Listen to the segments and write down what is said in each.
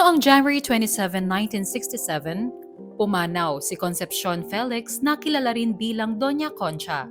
Noong January 27, 1967, pumanaw si Concepcion Felix na kilala rin bilang Doña Concha.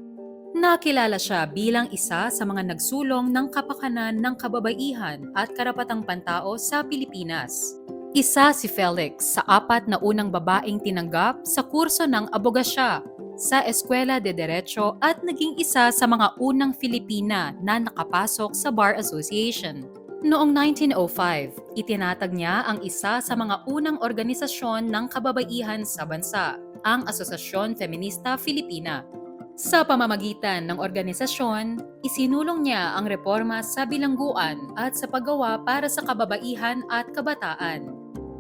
Nakilala siya bilang isa sa mga nagsulong ng kapakanan ng kababaihan at karapatang pantao sa Pilipinas. Isa si Felix sa apat na unang babaeng tinanggap sa kurso ng abogasya sa Eskwela de Derecho at naging isa sa mga unang Filipina na nakapasok sa Bar Association. Noong 1905, itinatag niya ang isa sa mga unang organisasyon ng kababaihan sa bansa, ang Asosasyon Feminista Filipina. Sa pamamagitan ng organisasyon, isinulong niya ang reforma sa bilangguan at sa paggawa para sa kababaihan at kabataan.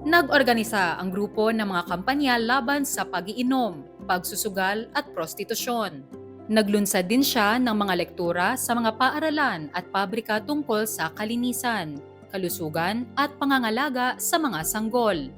Nag-organisa ang grupo ng mga kampanya laban sa pagiinom, pagsusugal at prostitusyon. Naglunsad din siya ng mga lektura sa mga paaralan at pabrika tungkol sa kalinisan, kalusugan at pangangalaga sa mga sanggol.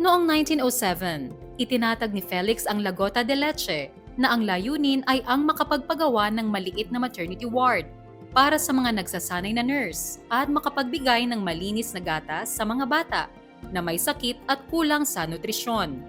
Noong 1907, itinatag ni Felix ang Lagota de Leche na ang layunin ay ang makapagpagawa ng maliit na maternity ward para sa mga nagsasanay na nurse at makapagbigay ng malinis na gatas sa mga bata na may sakit at kulang sa nutrisyon.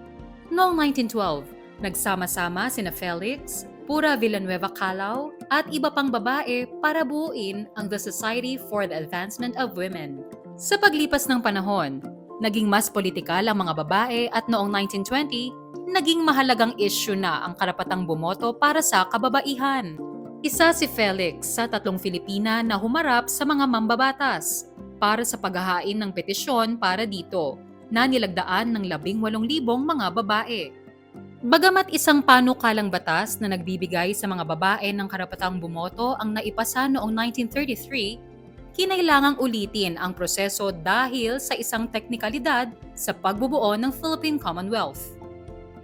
Noong 1912, nagsama-sama sina Felix, Pura Villanueva Calao at iba pang babae para buuin ang The Society for the Advancement of Women. Sa paglipas ng panahon, naging mas politikal ang mga babae at noong 1920, naging mahalagang issue na ang karapatang bumoto para sa kababaihan. Isa si Felix sa tatlong Filipina na humarap sa mga mambabatas para sa paghahain ng petisyon para dito na nilagdaan ng 18,000 mga babae. Bagamat isang panukalang batas na nagbibigay sa mga babae ng karapatang bumoto ang naipasa noong 1933, kinailangang ulitin ang proseso dahil sa isang teknikalidad sa pagbubuo ng Philippine Commonwealth.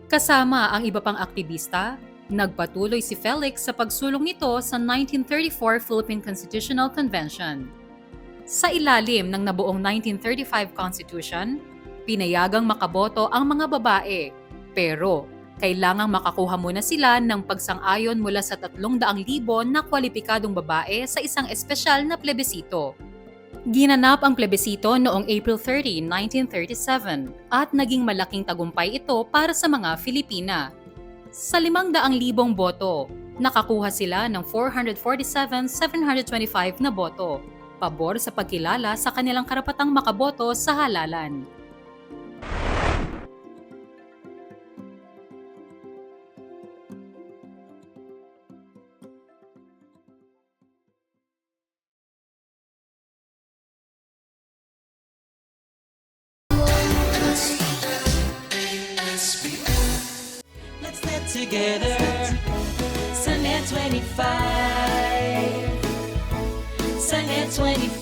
Kasama ang iba pang aktivista, nagpatuloy si Felix sa pagsulong nito sa 1934 Philippine Constitutional Convention. Sa ilalim ng nabuong 1935 Constitution, pinayagang makaboto ang mga babae, pero kailangang makakuha muna sila ng pagsang-ayon mula sa 300,000 na kwalipikadong babae sa isang espesyal na plebisito. Ginanap ang plebisito noong April 30, 1937 at naging malaking tagumpay ito para sa mga Filipina. Sa 500,000 boto, nakakuha sila ng 447,725 na boto, pabor sa pagkilala sa kanilang karapatang makaboto sa halalan. Together. Sunday 25. Sunday 25.